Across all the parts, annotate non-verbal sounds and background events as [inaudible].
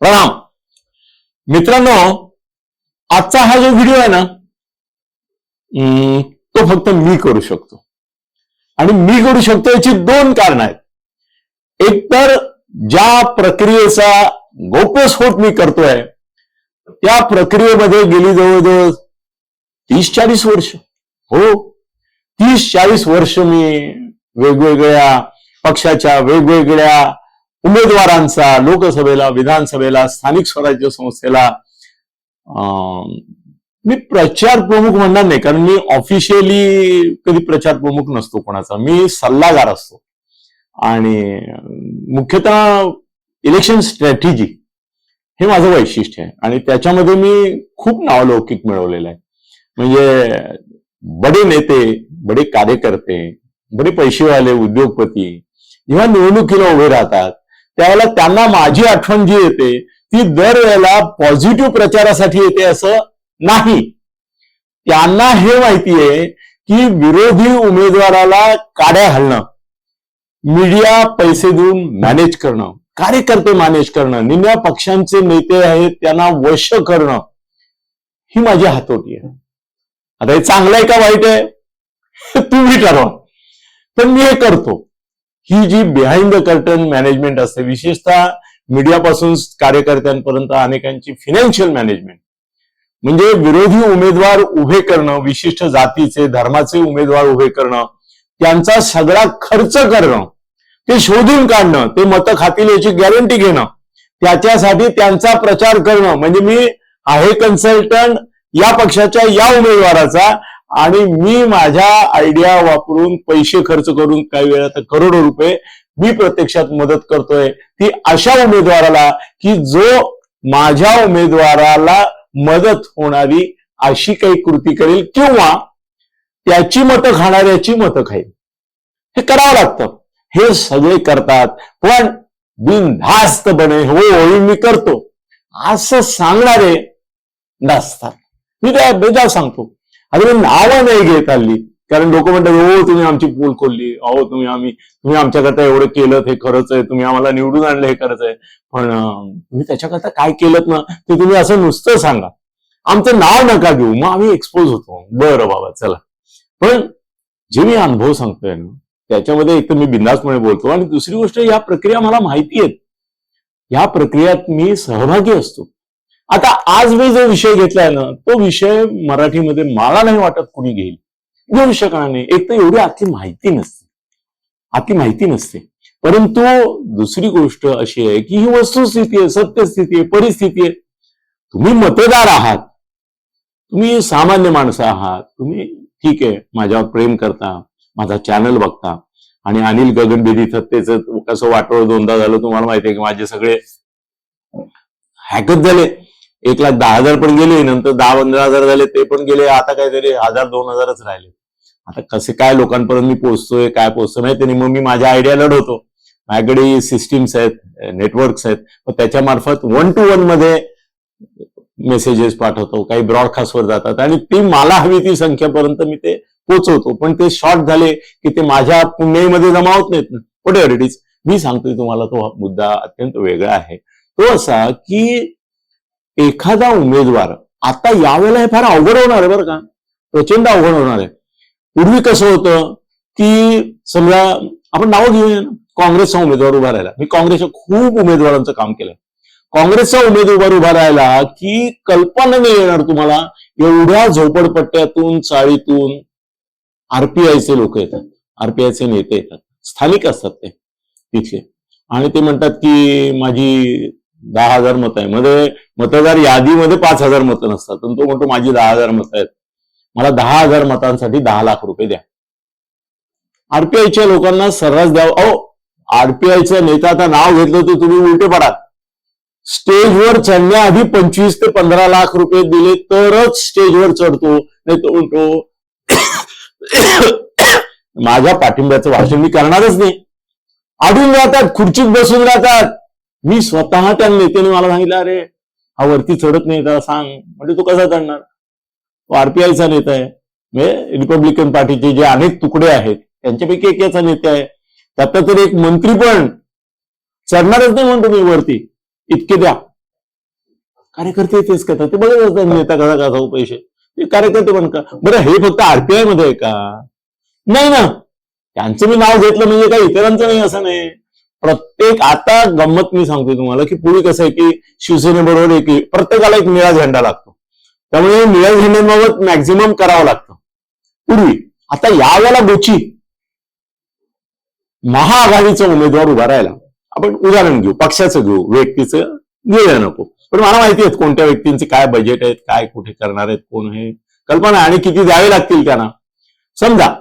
प्रणाम. मित्रांनो आजचा हा जो व्हिडिओ आहे ना तो फक्त मी करू शकतो. आणि मी करू शकतो याची दोन कारण आहेत. एक तर ज्या प्रक्रियेचा गोपस्फोट मी करतोय त्या प्रक्रियेमध्ये गेली जवळजवळ तीस चाळीस वर्ष. हो तीस चाळीस वर्ष मी वेगवेगळ्या पक्षाच्या वेगवेगळ्या उमेदवारांचा लोकसभेला विधानसभेला स्थानिक स्वराज्य संस्थेला मी प्रचार प्रमुख म्हणणार नाही कारण मी ऑफिशियली कधी प्रचार प्रमुख नसतो कोणाचा. मी सल्लागार असतो. आणि मुख्यतः इलेक्शन स्ट्रॅटेजी हे माझं वैशिष्ट्य आहे. आणि त्याच्यामध्ये मी खूप नावलौकिक मिळवलेलं आहे. म्हणजे बडे नेते बडे कार्यकर्ते बडे पैसेवाले उद्योगपती जेव्हा निवडणुकीला उभे राहतात त्यावेळेला त्यांना माझी आठवण जी येते ती दरवेळेला पॉझिटिव्ह प्रचारासाठी येते असं नाही. त्यांना हे माहितीये की विरोधी उमेदवाराला काड्या घालणं मीडिया पैसे देऊन मॅनेज करणं कार्यकर्ते मॅनेज करणं निम्या पक्षांचे नेते आहेत त्यांना वश करणं ही माझी हातोटी आहे. आता हे चांगलं आहे का वाईट आहे? तुम्ही ठरवा. पण मी हे करतो. ही जी बिहाइंड द कर्टन मॅनेजमेंट असते विशेषतः मीडियापासून कार्यकर्त्यांपर्यंत अनेकांची फिनान्शियल मॅनेजमेंट म्हणजे विरोधी उमेदवार उभे करणं विशिष्ट जातीचे धर्माचे उमेदवार उभे करणं त्यांचा सगळा खर्च करणं ते शोधून काढणं ते मतं खातील याची गॅरंटी घेणं त्याच्यासाठी त्यांचा प्रचार करणं. म्हणजे मी आहे कन्सल्टंट या पक्षाच्या या उमेदवाराचा आणि मी माझ्या आयडिया वापरून पैसे खर्च करून काही वेळा तर करोडो रुपये मी प्रत्यक्षात मदत करतोय ती अशा उमेदवाराला की जो माझ्या उमेदवाराला मदत होणारी अशी काही कृती करेल किंवा त्याची मतं खाणाऱ्याची मतं खाईल. हे करावं लागतं. हे सगळे करतात पण बिनधास्तपणे हो होळी मी करतो. असं सांगणारे नसतात. मी त्या बेजा सांगतो. अरे नावं नाही घेत हल्ली. कारण लोक म्हणतात हो तुम्ही आमची पूल खोलली. अहो तुम्ही आम्ही तुम्ही आमच्याकरता एवढं केलं हे खरंच आहे. तुम्ही आम्हाला निवडून आणलं हे खरंच आहे. पण तुम्ही त्याच्याकरता काय केलं ना ते तुम्ही असं नुसतं सांगा. आमचं नाव नका घेऊ. मग आम्ही एक्सपोज होतो. बरं बाबा चला. पण जे मी अनुभव सांगतोय ना त्याच्यामध्ये एक तर मी बिंदासपणे बोलतो आणि दुसरी गोष्ट या प्रक्रिया मला माहिती आहेत. या प्रक्रियेत मी सहभागी असतो. आता आज मी जो विषय घेतलाय ना तो विषय मराठीमध्ये मला नाही वाटत कुणी घेईल. घेऊ शकणार नाही. एक तर एवढी आतली माहिती नसते. आतली माहिती नसते. परंतु दुसरी गोष्ट अशी आहे की ही वस्तुस्थिती आहे सत्यस्थिती आहे परिस्थिती आहे. तुम्ही मतदार आहात. तुम्ही सामान्य माणसं आहात. तुम्ही ठीक आहे माझ्यावर प्रेम करता माझा चॅनल बघता. आणि अनिल गगनबेदी थत्तेचं कसं वाटोळ दोनदा झालं तुम्हाला माहिती आहे की माझे सगळे हॅकच झाले. एक लाख दहा हजार पण गेले नंतर दहा पंधरा हजार झाले ते पण गेले आता काय झाले हजार दोन हजारच राहिले. आता कसे काय लोकांपर्यंत मी पोहोचतोय काय पोहोचतो नाही. त्यांनी मग मी माझ्या आयडिया लढवतो माझ्याकडे सिस्टीम्स आहेत नेटवर्क्स आहेत. मग त्याच्या मार्फत वन टू वनमध्ये मेसेजेस पाठवतो काही ब्रॉडकास्टवर जातात. आणि ती मला हवी ती संख्येपर्यंत मी ते पोचवतो पण ते शॉर्ट झाले की ते माझ्या पुण्याईमध्ये जमा होत नाहीत ना. कुठे इट इज मी सांगतोय तुम्हाला तो मुद्दा अत्यंत वेगळा आहे. तो असा की एखादा उमेदवार आता यावेळेला हे फार अवघड होणार आहे बरं का? प्रचंड अवघड होणार आहे. पूर्वी कसं होतं की समजा आपण नावं घेऊया काँग्रेसचा उमेदवार उभा राहिला. मी काँग्रेसच्या खूप उमेदवारांचं काम केलंय. काँग्रेसचा उमेदवार उभा राहिला की कल्पना नाही येणार तुम्हाला एवढ्या झोपडपट्ट्यातून चाळीतून आरपीआयचे लोक येतात. आरपीआयचे नेते येतात. स्थानिक असतात ते. तिथले. आणि ते म्हणतात की माझी दहा हजार मतं आहे. मध्ये मतदार यादीमध्ये पाच हजार मतं नसतात. पण तो म्हणतो माझी दहा हजार मतं आहेत. मला दहा हजार मतांसाठी दहा लाख रुपये द्या. आरपीआयच्या लोकांना सर्रास द्यावं. अहो आरपीआयचा नेता आता नाव घेतलं तर तुम्ही उलटे पडाल. स्टेजवर चढण्याआधी पंचवीस ते पंधरा लाख रुपये दिले तरच स्टेजवर चढतो. नाही तो म्हणतो [coughs] माझ्या पाठिंब्याचं भाषण मी करणारच नाही. अडून राहतात खुर्चीत बसून राहतात. मी स्वतः त्या नेत्याने मला सांगितलं अरे हा वरती चढत नाही त्याला सांग. म्हणजे तो कसा चढणार? तो आरपीआयचा नेता आहे. म्हणजे रिपब्लिकन पार्टीचे जे अनेक तुकडे आहेत त्यांच्यापैकी एक याचा नेता आहे. त्यातला तर एक मंत्री पण चढणारच नाही म्हणतो मी वरती. इतके द्या. कार्यकर्ते तेच करतात. ते बघत असतात नेता कसा कसा पैसे. ते कार्यकर्ते पण का बरं हे फक्त आरपीआयमध्ये आहे का? नाही ना. त्यांचं मी नाव घेतलं म्हणजे काही इतरांचं नाही असं नाही. प्रत्येक आता गंमत मी सांगतो तुम्हाला की पूर्वी कसं आहे की शिवसेनेबरोबर एक प्रत्येकाला एक निळा झेंडा लागतो. त्यामुळे निळ्या झेंड्यांबाबत मॅक्झिमम करावं लागतं. पूर्वी आता यावेळेला गोची महाआघाडीचा उमेदवार उभा राहिला. आपण उदाहरण घेऊ पक्षाचं घेऊ व्यक्तीचं घेऊया नको. पण मला माहिती आहेत कोणत्या व्यक्तींचे काय बजेट आहेत काय कुठे करणार आहेत कोण हे. कल्पना आणि किती द्यावे लागतील त्यांना. समजा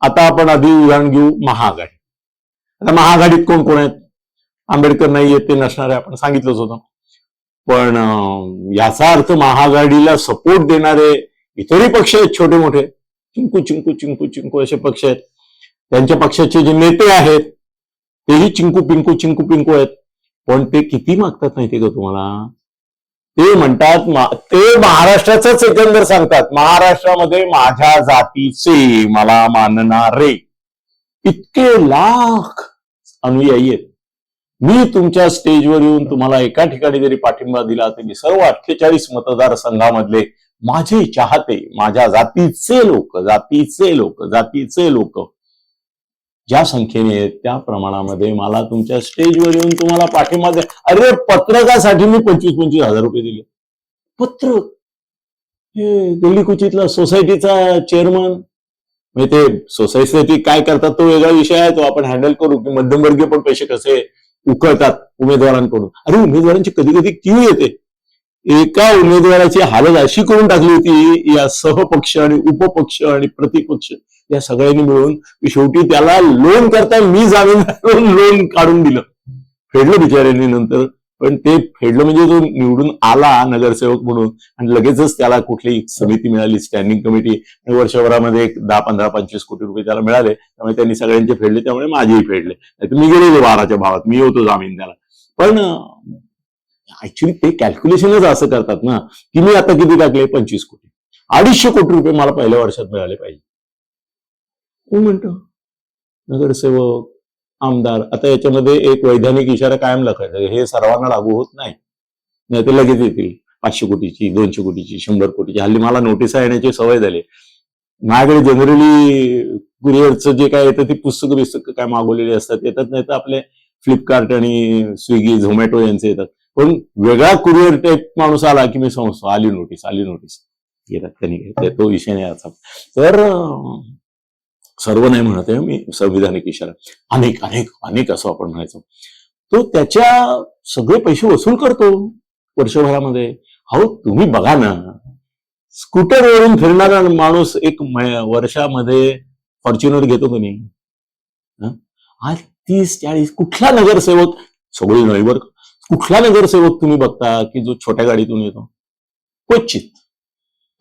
आता आपण आधी उदाहरण घेऊ महाआघाडी. आता महाआघाडीत कोण कोण आहेत? आंबेडकर नाही आहेत ते नसणारे आपण सांगितलंच होतं. पण याचा अर्थ महाआघाडीला सपोर्ट देणारे इतरही पक्ष आहेत छोटे मोठे चिंकू चिंकू चिंकू चिंकू असे पक्ष आहेत. त्यांच्या पक्षाचे जे नेते आहेत तेही चिंकू पिंकू चिंकू पिंकू आहेत. पण ते किती मागतात माहिती का तुम्हाला? ते म्हणतात मा- ते महाराष्ट्राचंच एकंदर सांगतात. महाराष्ट्रामध्ये माझ्या जातीचे मला मानणारे इतके लाख अनुयायी आहेत. मी तुमच्या स्टेजवर येऊन तुम्हाला एका ठिकाणी जरी पाठिंबा दिला तरी सर्व अठ्ठेचाळीस मतदारसंघामधले माझे चाहते माझ्या जातीचे लोक जातीचे लोक जातीचे लोक ज्या संख्येने आहेत त्या प्रमाणामध्ये मला तुमच्या स्टेजवर येऊन तुम्हाला पाठिंबा द्या. अरे पत्रकासाठी मी पंचवीस पंचवीस हजार रुपये दिले. पत्र? हे दिल्ली कुचितला सोसायटीचा चेअरमन म्हणजे ते सोसायटी काय करतात तो वेगळा विषय आहे तो आपण हँडल करू. की मध्यमवर्गीय पण पैसे कसे उकळतात उमेदवारांकडून. अरे उमेदवारांची कधी कधी क्यू येते. एका उमेदवाराची हालत अशी करून टाकली होती या सहपक्ष आणि उपपक्ष आणि प्रतिपक्ष या सगळ्यांनी मिळून की शेवटी त्याला लोन करता मी जामीन लोन काढून दिलं. फेडलं बिचाऱ्यांनी नंतर. पण ते फेडलं म्हणजे तो निवडून आला नगरसेवक म्हणून आणि लगेचच त्याला कुठली समिती मिळाली स्टँडिंग कमिटी आणि वर्षभरामध्ये एक दहा पंधरा पंचवीस कोटी रुपये त्याला मिळाले. त्यामुळे त्यांनी सगळ्यांचे फेडले त्यामुळे माझेही फेडले. नाहीतर मी गेलेलो बाराच्या भावात मी होतो जामीन त्याला पण ऍक्च्युली ते कॅल्क्युलेशनच असं करतात ना की मी आता किती टाकले? पंचवीस कोटी. अडीचशे कोटी रुपये मला पहिल्या वर्षात मिळाले पाहिजे. कोण म्हणतो? नगरसेवक आमदार. आता याच्यामध्ये एक वैधानिक इशारा कायम लक्षात हे सर्वांना लागू होत नाही. नाही ते लगेच येतील. पाचशे कोटीची दोनशे कोटीची शंभर कोटीची. हल्ली मला नोटिसा येण्याची सवय झाली. माझ्याकडे जनरली कुरिअरचं जे काय येतं ती पुस्तकं बिस्तकं काय मागवलेली असतात. येतात नाही तर आपले फ्लिपकार्ट आणि स्विगी झोमॅटो यांचे येतात. पण वेगळा कुरिअर टाईप माणूस आला की मी समजतो. आली नोटीस आली नोटीस येतात त्यांनी. तो विषय नाही असा तर सर्व नाही म्हणत आहे मी संविधानिक इशारा. अनेक अनेक अनेक असं आपण म्हणायचो. तो त्याच्या सगळे पैसे वसूल करतो वर्षभरामध्ये. अहो तुम्ही बघा ना. स्कूटरवरून फिरणारा माणूस एक वर्षामध्ये फॉर्च्युनर घेतो की नाही? आज तीस चाळीस कुठला नगरसेवक सगळी नाही कुठला नगरसेवक तुम्ही बघता की जो छोट्या गाडीतून येतो? क्वचित.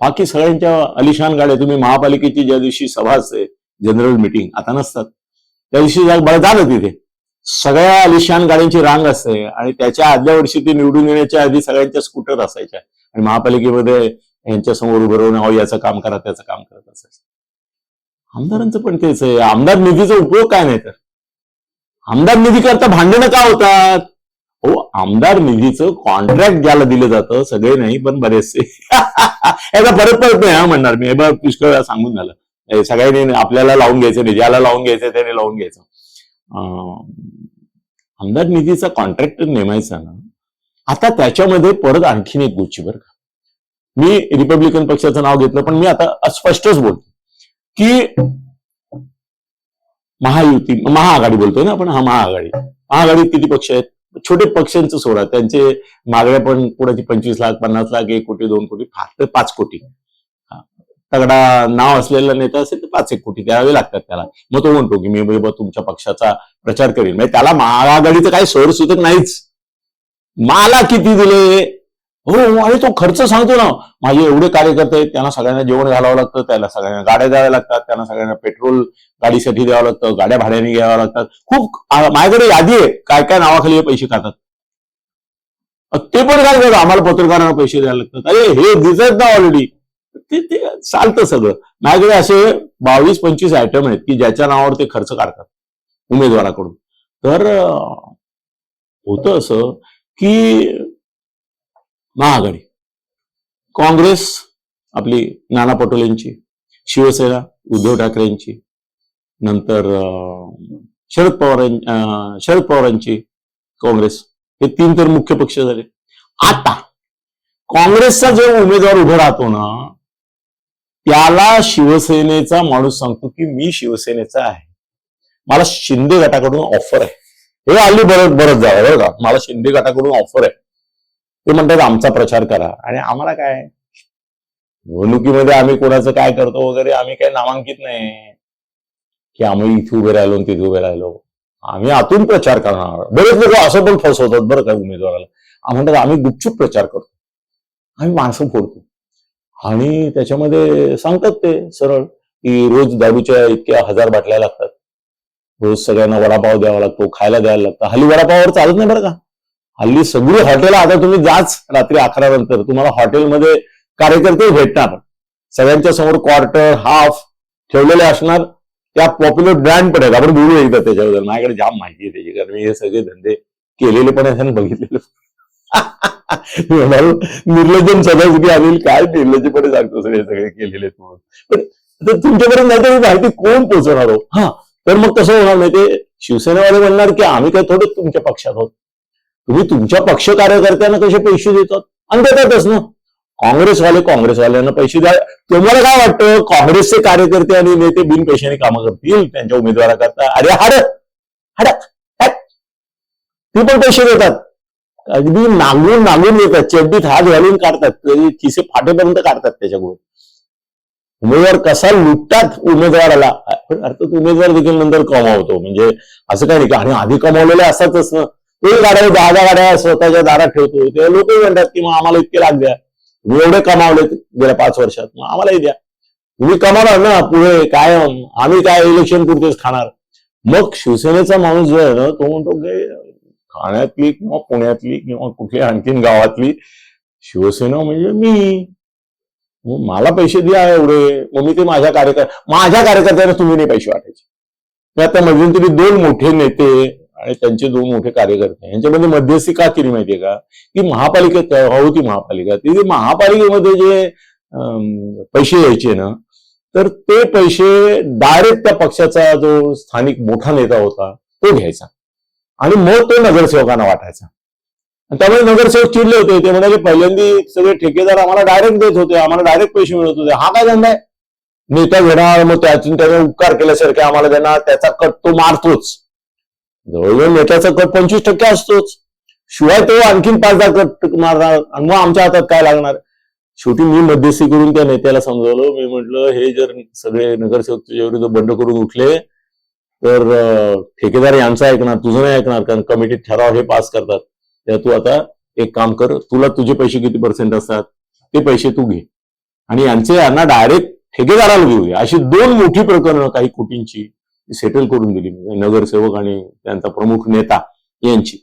बाकी सगळ्यांच्या अलिशान गाड्या तुम्ही महापालिकेची ज्या दिवशी सभा असते जनरल मिटिंग आता नसतात. त्या दिवशी जा झालं तिथे. सगळ्या अलिशान गाड्यांची रांग असते आणि त्याच्या आदल्या वर्षी ते निवडून येण्याच्या आधी सगळ्यांच्या स्कूटर असायच्या. आणि महापालिकेमध्ये यांच्या समोर उभं राहून अहो याचं काम करा त्याचं काम करत असायचं आमदारांचं पण तेच आहे. आमदार निधीचा उपयोग काय नाही तर? आमदार निधी करता भांडणं का होतात? हो आमदार निधीचं कॉन्ट्रॅक्ट ज्याला दिलं जातं सगळे नाही पण बरेचसे. [laughs] याचा परत परत नाही हा म्हणणार मी. हे बघ पुष्कळ वेळा सांगून झालं. सगळ्यांनी आपल्याला लावून घ्यायचं नाही ज्याला लावून घ्यायचं त्याने लावून घ्यायचं. आमदार निधीचा कॉन्ट्रॅक्टर नेमायचा ना आता त्याच्यामध्ये परत आणखीन एक गोष्टी बरं का. मी रिपब्लिकन पक्षाचं नाव घेतलं पण मी आता अस्पष्टच बोलतो की महायुती महाआघाडी बोलतोय ना आपण हा महाआघाडी. महाआघाडीत किती पक्ष आहेत? छोटे पक्षांचं सोडा त्यांचे मागण्या पण कोणाची पंचवीस लाख पन्नास लाख एक कोटी दोन कोटी फार तर पाच कोटी. तगडा नाव असलेला नेता असेल तर पाच एक कोटी द्यावे लागतात त्याला. मग तो म्हणतो की मी बाबा तुमच्या पक्षाचा प्रचार करीन. म्हणजे त्याला महाआघाडीचं काही सोर सुचत नाहीच. मला किती दिले? हो आणि तो खर्च सांगतो ना. माझे एवढे कार्यकर्ते आहेत त्यांना सगळ्यांना जेवण घालावं लागतं त्याला सगळ्यांना गाड्या द्याव्या लागतात त्यांना सगळ्यांना पेट्रोल गाडीसाठी द्यावं लागतं गाड्या भाड्याने घ्याव्या लागतात. खूप माझ्याकडे यादी आहे काय काय नावाखाली हे पैसे खातात. ते पण काय करतात आम्हाला पत्रकारांना पैसे द्यायला लागतात. अरे हे दिसत ना ऑलरेडी ते ते चालतं सगळं. माझ्याकडे असे बावीस पंचवीस आयटम आहेत की ज्याच्या नावावर ते खर्च काढतात उमेदवाराकडून. तर होतं असं की महाआघाडी काँग्रेस आपली नाना पटोलेंची शिवसेना उद्धव ठाकरेंची नंतर शरद पवार शरद पवारांची काँग्रेस हे तीन तर मुख्य पक्ष झाले. आता काँग्रेसचा जो उमेदवार उभा राहतो ना त्याला शिवसेनेचा माणूस सांगतो की मी शिवसेनेचा आहे. मला शिंदे गटाकडून ऑफर आहे. हे आली बरं बरंच जावं बरं का. मला शिंदे गटाकडून ऑफर आहे. ते म्हणतात आमचा प्रचार करा. आणि आम्हाला काय? निवडणुकीमध्ये आम्ही कोणाचं काय करतो वगैरे आम्ही काही नामांकित नाही. की आम्ही इथे उभे राहिलो आणि तिथे उभे राहिलो. आम्ही आतून प्रचार करणार बरेच लोक असं पण फसवतात बरं का उमेदवाराला. म्हणतात आम्ही गुपचूप प्रचार करतो. आम्ही माणसं फोडतो. आणि त्याच्यामध्ये सांगतात ते सरळ की रोज दारूच्या इतक्या हजार बाटल्या लागतात. रोज सगळ्यांना वडापाव द्यावा लागतो खायला द्यायला लागतं. हल्ली वडापावर चालत नाही बरं का? हल्ली सगळी हॉटेल आता तुम्ही जाच रात्री अकरा नंतर तुम्हाला हॉटेलमध्ये कार्यकर्ते भेटणार. सगळ्यांच्या समोर क्वार्टर हाफ ठेवलेले असणार. त्या पॉप्युलर ब्रँड पण आहेत. आपण बोलू एकदा त्याच्याबद्दल. माझ्याकडे जाम माहिती आहे त्याची. कारण मी हे सगळे धंदे केलेले पण आहेत आणि बघितलेले [laughs] निर्लज्जन सदासुखी अनिल काय निर्लज्जपणे सांगतो सगळे सगळे केलेले आहेत म्हणून. पण तुमच्यापर्यंत नाही तर माहिती कोण पोहोचवणार हो? हा. तर मग कसं होणार नाही ते शिवसेनेवाले म्हणणार की आम्ही काय थोडे तुमच्या पक्षात आहोत. तुम्ही तुमच्या पक्ष कार्यकर्त्यांना कसे पैसे देतात? आणि देतातच ना. काँग्रेसवाले काँग्रेसवाल्यांना पैसे द्या. तुम्हाला काय वाटतं? काँग्रेसचे कार्यकर्ते आणि नेते बिन पैशाने कामं करतील त्यांच्या उमेदवाराकरता? अरे हाड. हाड. हाड. ते पण पैसे देतात. अगदी नांगून नांगून येतात. चड्डीत हात घालून काढतात. खिसे फाटेपर्यंत काढतात त्याच्याकडून उमेदवार कसा लुटतात उमेदवाराला? पण अर्थात उमेदवार देखील नंतर कमावतो. म्हणजे असं काही नाही का आणि आधी कमावलेले असतातच ना. ते गाड्या दहा दहा गाड्या स्वतःच्या दारात ठेवतो. ते लोकही म्हणतात की मग आम्हाला इतके लाग द्या. तुम्ही एवढे कमावले गेल्या पाच वर्षात. मग आम्हालाही द्या. तुम्ही कमावणार ना पुढे? काय? आम्ही काय इलेक्शन पुरतेच खाणार. मग शिवसेनेचा माणूस जो आहे ना तो म्हणतो ठाण्यातली किंवा पुण्यातली किंवा कुठल्या आणखीन गावातली शिवसेना म्हणजे मी. मला पैसे द्या एवढे. मग मी ते माझ्या कार्यकर माझ्या कार्यकर्त्यांना तुम्ही नाही पैसे वाटायचे. मी आता मध्यंतरी दोन मोठे नेते आणि त्यांचे दोन मोठे कार्यकर्ते यांच्यामध्ये मध्यस्थी का केली माहितीये का? की महापालिकेत होती महापालिका. ती महापालिकेमध्ये जे पैसे यायचे ना तर ते पैसे डायरेक्ट त्या पक्षाचा जो स्थानिक मोठा नेता होता तो घ्यायचा. आणि मग तो नगरसेवकांना वाटायचा. आणि त्यामुळे नगरसेवक चिडले होते. ते म्हणाले पहिल्यांदी सगळे ठेकेदार आम्हाला डायरेक्ट देत होते. आम्हाला डायरेक्ट पैसे मिळत होते. हा काय धंदा आहे? नेता घेणार मग त्यातून त्याने उपकार केल्यासारखे आम्हाला देणार. त्याचा कट तो मारतोच. जवळजवळ नेत्याचा कट पंचवीस टक्के असतोच. शिवाय तो आणखीन पाच दहा कट मारणार. आणि मग आमच्या हातात काय लागणार? शेवटी मी मध्यस्थी करून त्या नेत्याला समजवलं. मी म्हटलं हे जर सगळे नगरसेवक तुझ्या विरुद्ध बंड करून उठले तर ठेकेदार यांचं ऐकणार तुझं नाही ऐकणार कारण कमिटीत ठराव हे पास करतात. त्या तू आता एक काम कर तुला तुझे पैसे किती पर्सेंट असतात ते पैसे तू घे. आणि यांचे यांना डायरेक्ट ठेकेदाराला घेऊ अशी दोन मोठी प्रकरणं काही कोटींची सेटल करून दिली. म्हणजे नगरसेवक आणि त्यांचा प्रमुख नेता यांची.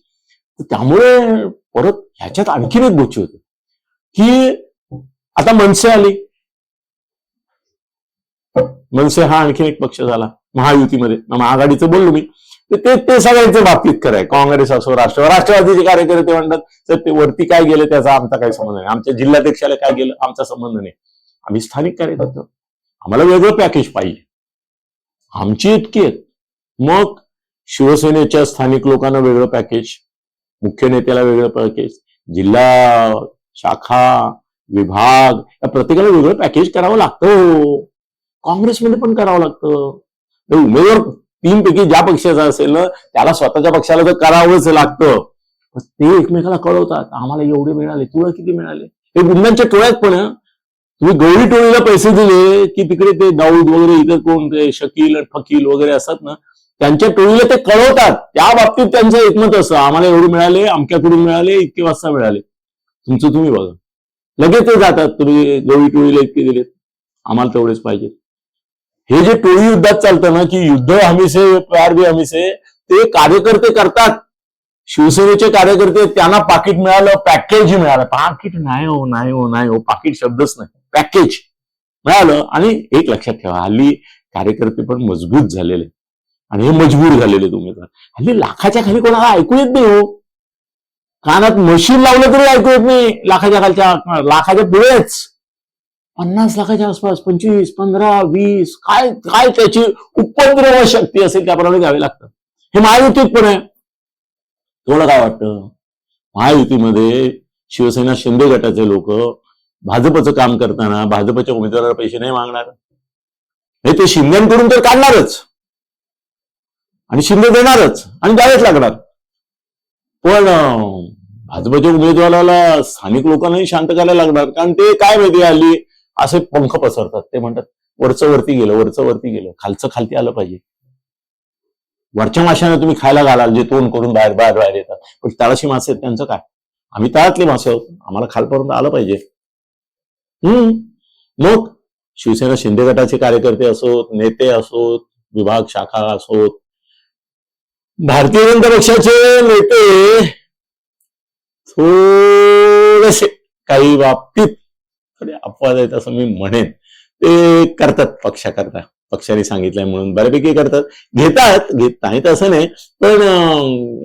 त्यामुळे परत ह्याच्यात आणखीन एक गोष्टी होती. की आता मनसे आली. मनसे हा आणखीन एक पक्ष झाला. महायुतीमध्ये. महाआघाडीचं बोललो मी. ते ते सगळ्यांच्या बाबतीत खरं आहे. काँग्रेस असो राष्ट्रवाद राष्ट्रवादीचे कार्यकर्ते म्हणतात तर ते वरती काय गेलं त्याचा आमचा काही संबंध नाही. आमच्या जिल्हाध्यक्षाला काय गेलं आमचा संबंध नाही. आम्ही स्थानिक कार्यकर्ते. आम्हाला वेगळं पॅकेज पाहिजे. आमची इतकी आहेत. मग शिवसेनेच्या स्थानिक लोकांना वेगळं पॅकेज मुख्य नेत्याला वेगळं पॅकेज जिल्हा शाखा विभाग या प्रत्येकाला वेगळं पॅकेज करावं लागतं. काँग्रेसमध्ये पण करावं लागतं. उमेदवार तीन पैकी ज्या पक्षाचा असेल ना त्याला स्वतःच्या पक्षाला तर करावंच लागतं. ते एकमेकाला कळवतात. आम्हाला एवढे मिळाले तुला किती मिळाले? हे गुंडांच्या टोळ्यात पण तुम्ही गौरी टोळीला पैसे दिले की तिकडे ते दाऊद वगैरे इतर कोण ते शकील फकील वगैरे असतात ना त्यांच्या टोळीला ते कळवतात. त्या बाबतीत त्यांचं एकमत असतं आम्हाला एवढे मिळाले अमक्याकडून मिळाले इतके वाजता मिळाले. तुमचं तुम्ही बघा. लगेच ते जातात तुम्ही गौरी टोळीला इतके दिलेत. आम्हाला तेवढेच पाहिजे हे जे टोळी युद्धात चालतं ना की युद्ध हमीसे प्यार भी हमीसे ते कार्यकर्ते करतात. शिवसेनेचे कार्यकर्ते त्यांना पाकिट मिळालं पॅकेज मिळालं. पाकिट नाही हो नाही हो नाही हो पाकिट शब्दच नाही. पॅकेज मिळालं आणि एक लक्षात ठेवा हल्ली कार्यकर्ते पण मजबूत झालेले. आणि हे मजबूर झालेले उमेदवार हल्ली लाखाच्या खाली कोणाला ऐकू येत नाही हो. कानात मशीन लावलं तरी ऐकू येत नाही. लाखाच्या खालच्या लाखाच्या पुढेच. पन्नास लाखाच्या आसपास पंचवीस पंधरा वीस काय काय त्याची उपद्रव शक्ती असेल त्याप्रमाणे घ्यावे लागतात. हे महायुतीत पण आहे. तुम्हाला काय वाटतं? महायुतीमध्ये शिवसेना शिंदे गटाचे लोक भाजपचं काम करताना भाजपच्या उमेदवाराला पैसे नाही मागणार. हे ते शिंदेकडून तर काढणारच. आणि शिंदे देणारच. आणि द्यावेच लागणार. पण भाजपच्या उमेदवाराला स्थानिक लोकांनाही शांत करायला लागणार. कारण ते काय माहिती आली असे पंख पसरतात. ते म्हणतात वरचं वरती गेलं वरचं वरती गेलं. खालचं खालती आलं पाहिजे. वरच्या माशांना तुम्ही खायला घालाल जे तोंड करून बाहेर बाहेर बाहेर येतात. पण तळाशी मासे आहेत त्यांचं काय? आम्ही तळातले मासे आहोत. आम्हाला खालपर्यंत आलं पाहिजे. हम्म. मग शिवसेना शिंदे गटाचे कार्यकर्ते असोत नेते असोत विभाग शाखा असोत भारतीय जनता पक्षाचे नेते थोडेसे काही बाबतीत थोडे अपवाद आहेत असं मी म्हणेन. ते करतात पक्षाकरता. पक्षाने सांगितलंय म्हणून बऱ्यापैकी करतात. घेतात घेत नाहीत असं नाही पण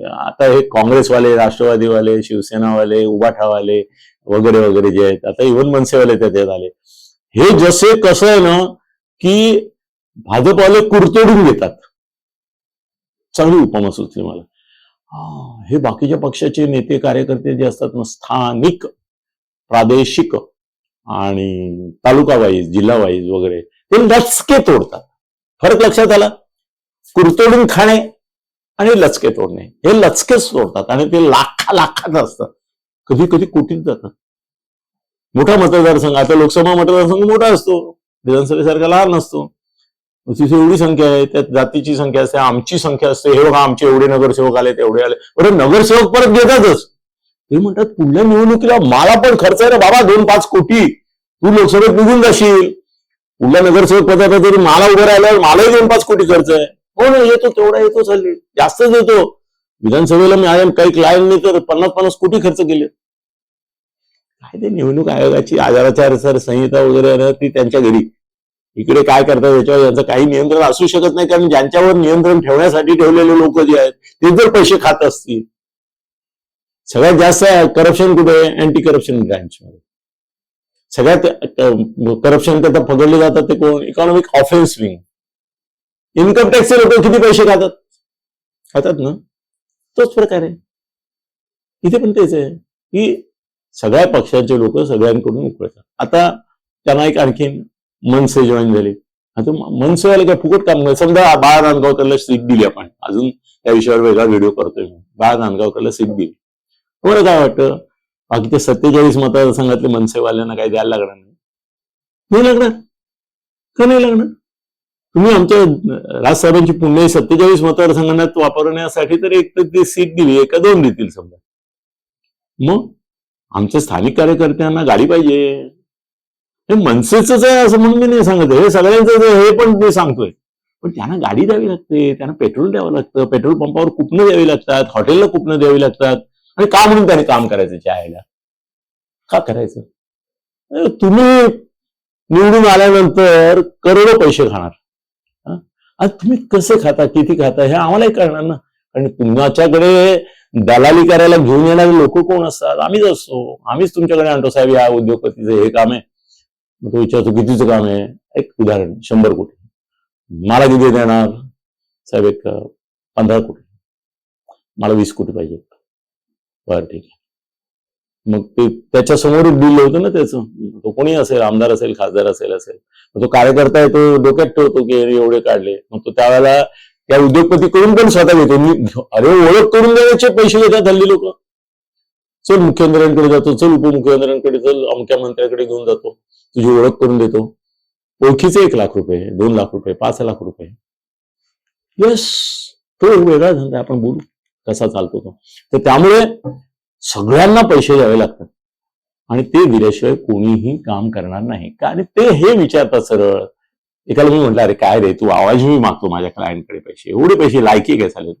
आता हे काँग्रेसवाले राष्ट्रवादीवाले शिवसेनावाले उभाठावाले वगैरे वगैरे जे आहेत आता इव्हन मनसेवाले त्याच्यात आले. हे जसे कसं आहे ना की भाजपवाले कुरतोडून घेतात. चांगली उपमा सुचली मला. हे बाकीच्या पक्षाचे नेते कार्यकर्ते जे असतात ना स्थानिक प्रादेशिक आणि तालुका वाईज जिल्हा वाईज वगैरे ते लचके तोडतात. फरक लक्षात आला? कुरतोडून खाणे आणि लचके तोडणे. हे लचकेच तोडतात आणि ते लाखा लाखात असतात. कधी कधी कोटीत जातात. मोठा मतदारसंघ आता लोकसभा मतदारसंघ मोठा असतो. विधानसभेसारखा लहान नसतो. तिथे एवढी संख्या आहे त्यात जातीची संख्या असते आमची संख्या असते. हे बघा आमचे एवढे नगरसेवक आले तेवढे आले. बरं नगरसेवक परत घेतातच. ते म्हणतात पुढल्या निवडणुकीला मला पण खर्च आहे ना बाबा दोन पाच कोटी. तू लोकसभेत निघून जाशील. पुढल्या नगरसेवक पदाचा जरी मला उभं राहिल्यावर मलाही दोन पाच कोटी खर्च आहे. हो ना येतो तेवढा येतो चालली. जास्तच येतो विधानसभेला मी आले काही क्लायंटने तर पन्नास पन्नास कोटी खर्च केले. काय ते निवडणूक आयोगाची आचार संहिता वगैरे ती त्यांच्या घरी. इकडे काय करतात याच्यावर यांचं काही नियंत्रण असू शकत नाही कारण ज्यांच्यावर नियंत्रण ठेवण्यासाठी ठेवलेले लोक जे आहेत ते जर पैसे खात असतील सगळ्यात जास्त करप्शन कुठे आहे? अँटी करप्शन ब्रँच मध्ये. सगळ्यात करप्शन करता पकडले जातात ते कोण? इकॉनॉमिक ऑफेन्स विंग इन्कम टॅक्सचे लोक किती पैसे खातात? खातात ना. तोच प्रकार आहे. इथे पण तेच आहे. की सगळ्या पक्षाचे लोक सगळ्यांकडून उकळतात. आता त्यांना एक आणखीन मनसे जॉईन झाली. आता मनसे आले काय फुकट काम नाही समजा बाळा नांदगावकरला सीट दिली आपण. अजून त्या विषयावर वेगळा व्हिडिओ करतोय मी. बाळा नांदगावकरला सीट दिली. बरं काय वाटतं? बाकीचे सत्तेचाळीस मतदारसंघातले मनसेवाल्यांना काही द्यायला लागणार नाही. नाही लागणार? का नाही लागणार? तुम्ही आमच्या राजसाहेबांची पुणे सत्तेचाळीस मतदारसंघात वापरण्यासाठी तर एक तर ती सीट दिली एका दोन देतील समजा. मग आमच्या स्थानिक कार्यकर्त्यांना गाडी पाहिजे. हे मनसेच आहे असं म्हणून मी नाही सांगत हे सगळ्यांचं आहे, हे पण मी सांगतोय. पण त्यांना गाडी द्यावी लागते त्यांना पेट्रोल द्यावं लागतं. पेट्रोल पंपावर कुपनं द्यावी लागतात हॉटेलला कुपनं द्यावी लागतात. आणि का म्हणून त्याने काम करायचं चायला का करायचं? तुम्ही निवडून आल्यानंतर करोडो पैसे खाणार. आज तुम्ही कसं खाता किती खाता हे आम्हालाही कळणार ना. कारण तुमच्याकडे दलाली करायला घेऊन येणारे लोक कोण असतात? आम्हीच असतो. आम्हीच तुमच्याकडे आणतो. साहेब या उद्योगपतीचं हे काम आहे. मग तो विचारतो कितीचं काम आहे? एक उदाहरण शंभर कोटी. मला किती देणार? साहेब एक पंधरा कोटी. मला वीस कोटी पाहिजे. बरं ठीक आहे. मग ते त्याच्यासमोर बिल होतं ना त्याचं? तो कोणी असेल आमदार असेल खासदार असेल असेल. मग तो कार्यकर्ता आहे तो डोक्यात ठेवतो की अरे एवढे काढले. मग तो त्यावेळेला त्या उद्योगपतीकडून पण स्वतः घेतो. मी अरे ओळख करून देण्याचे पैसे घेतात हल्ली लोक. चल मुख्यमंत्र्यांकडे जातो. चल उपमुख्यमंत्र्यांकडे चल अमक्या मंत्र्याकडे घेऊन जातो. तुझी ओळख करून देतो. ओळखीचे एक लाख रुपये दोन लाख रुपये पाच लाख रुपये. यस तो वेगळा धंदा आपण बोलू. कसा चालतो तो. तर त्यामुळे सगळ्यांना पैसे द्यावे लागतात. आणि ते दिल्याशिवाय कोणीही काम करणार नाही. का आणि ते हे विचारतात सरळ. एकाला मी म्हटलं अरे काय रे तू आवाज मी मागतो माझ्या क्लायंटकडे पैसे. एवढे पैसे लायकी काय चालेल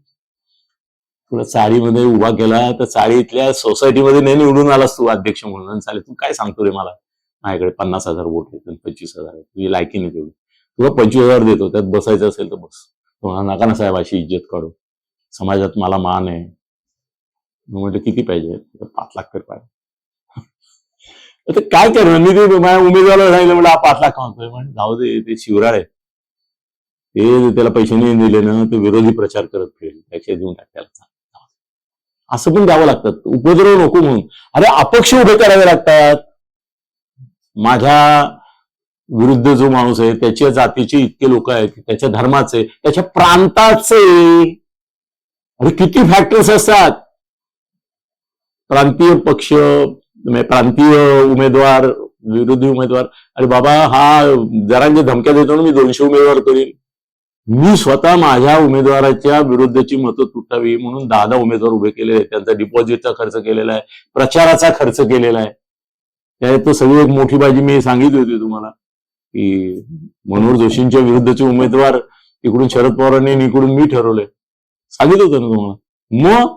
तुला चाळीमध्ये उभा केला तर चाळीतल्या सोसायटीमध्ये नाही निवडून आलास तू अध्यक्ष म्हणून. आणि चालेल तू काय सांगतो रे मला? माझ्याकडे पन्नास हजार वोट आहेत पंचवीस हजार तुझी लायकी नाही तेवढी. तुला पंचवीस हजार देतो. त्यात बसायचं असेल तर बस. तुम्हाला नका ना साहेब अशी इज्जत काढू. समाजात मला मान आहे. मी म्हटलं किती पाहिजे? पाच लाख तर पाहिजे. आता काय करणार? मी ते माझ्या उमेदवाराला सांगितलं म्हटलं पाच लाख म्हणतोय म्हणजे जाऊ दे ते शिवराळ आहे. ते त्याला पैसे नाही दिले ना ते विरोधी प्रचार करत फिरेल. त्याचे देऊन टाकायला असं पण द्यावं लागतात उपद्रव नको म्हणून. अरे अपक्ष उभे करावे लागतात. माझ्या विरुद्ध जो माणूस आहे त्याच्या जातीचे इतके लोक आहेत त्याच्या धर्माचे त्याच्या प्रांताचे अरे किती फॅक्टर्स असतात? प्रांतीय पक्ष म्हणजे प्रांतीय उमेदवार विरोधी उमेदवार. अरे बाबा हा जरांगे धमक्या देतो ना मी दोनशे उमेदवार करीन. मी स्वतः माझ्या उमेदवाराच्या विरुद्धची मतं तुटावी म्हणून दहा दहा उमेदवार उभे केलेले आहेत. त्यांचा डिपॉझिटचा खर्च केलेला आहे. प्रचाराचा खर्च केलेला आहे. त्यात तो सगळी एक मोठी बाजी मी सांगितली होती तुम्हाला की मनोहर जोशींच्या विरुद्धचे उमेदवार इकडून शरद पवारांनी इकडून मी ठरवले सांगितलं होतं ना तुम्हाला? मग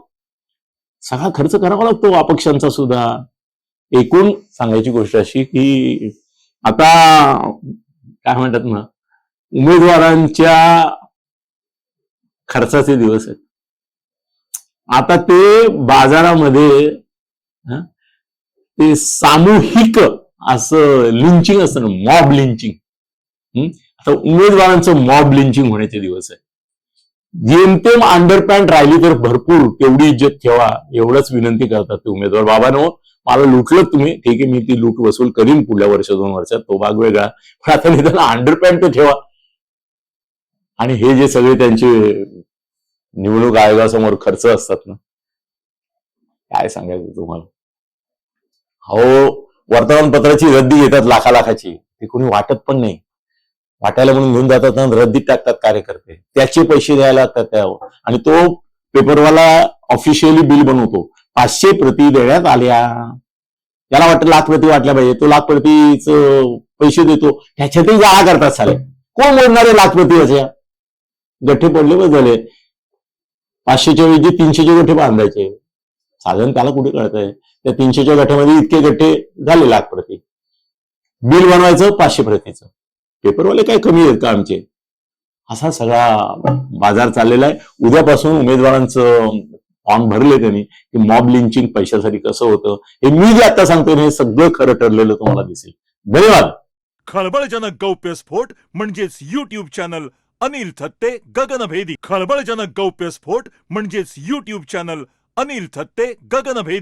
सगळा खर्च करावा लागतो हो अपक्षांचा सुद्धा. एकूण सांगायची गोष्ट अशी की आता काय म्हणतात ना उमेदवारांच्या खर्चाचे दिवस आहेत. आता ते बाजारामध्ये ते सामूहिक असं लिंचिंग असतं ना मॉब लिंचिंग. आता उमेदवारांचं मॉब लिंचिंग होण्याचे दिवस आहे जेमतेम अंडरपॅन्ट राहिली तर भरपूर. तेवढी इज्जत ठेवा. एवढंच विनंती करतात ते उमेदवार बाबानो. मला लुटलं तुम्ही. ठीक आहे मी ती लूट वसूल करीन पुढल्या वर्ष दोन वर्षात. तो भाग वेगळा. पण आता निदान अंडरपॅन्ट तर ठेवा. आणि हे जे सगळे त्यांचे निवडणूक आयोगासमोर खर्च असतात ना काय सांगायचं तुम्हाला? हो वर्तमानपत्राची रद्दी घेतात लाखा लाखाची ते कोणी वाटत पण नाही. वाटायला म्हणून घेऊन जातात आणि रद्दीत टाकतात कार्यकर्ते. त्याचे पैसे द्यायला लागतात त्यावर. आणि तो पेपरवाला ऑफिशियली बिल बनवतो. पाचशे प्रती देण्यात आल्या. त्याला वाटतं लाख प्रती वाटल्या पाहिजे. तो लाख प्रतीच पैसे देतो. ह्याच्यातही जाळा करतात साले. कोण मोडणारे लाख प्रती अशा गठ्ठे पडले बस झाले. पाचशेच्या ऐवजी तीनशेचे गठ्ठे बांधायचे. साधारण त्याला कुठे कळतंय? त्या तीनशेच्या गठ्ठ्यामध्ये इतके गठ्ठे झाले लाख प्रती. बिल बनवायचं पाचशे प्रतीचं. पेपरवाले काय कमी आहेत का आमचे? असा सगळा बाजार चाललेला आहे. उद्यापासून उमेदवारांचं फॉर्म भरले त्यांनी की मॉब लिंचिंग पैशासाठी कसं होतं हे मी जे आता सांगतो हे सगळं खरं ठरलेलं तुम्हाला दिसेल. धन्यवाद. खळबळजनक गौप्यस्फोट म्हणजेच युट्यूब चॅनल अनिल थत्ते गगनभेदी. खळबळजनक गौप्यस्फोट म्हणजेच युट्यूब चॅनल अनिल थत्ते गगनभेदी.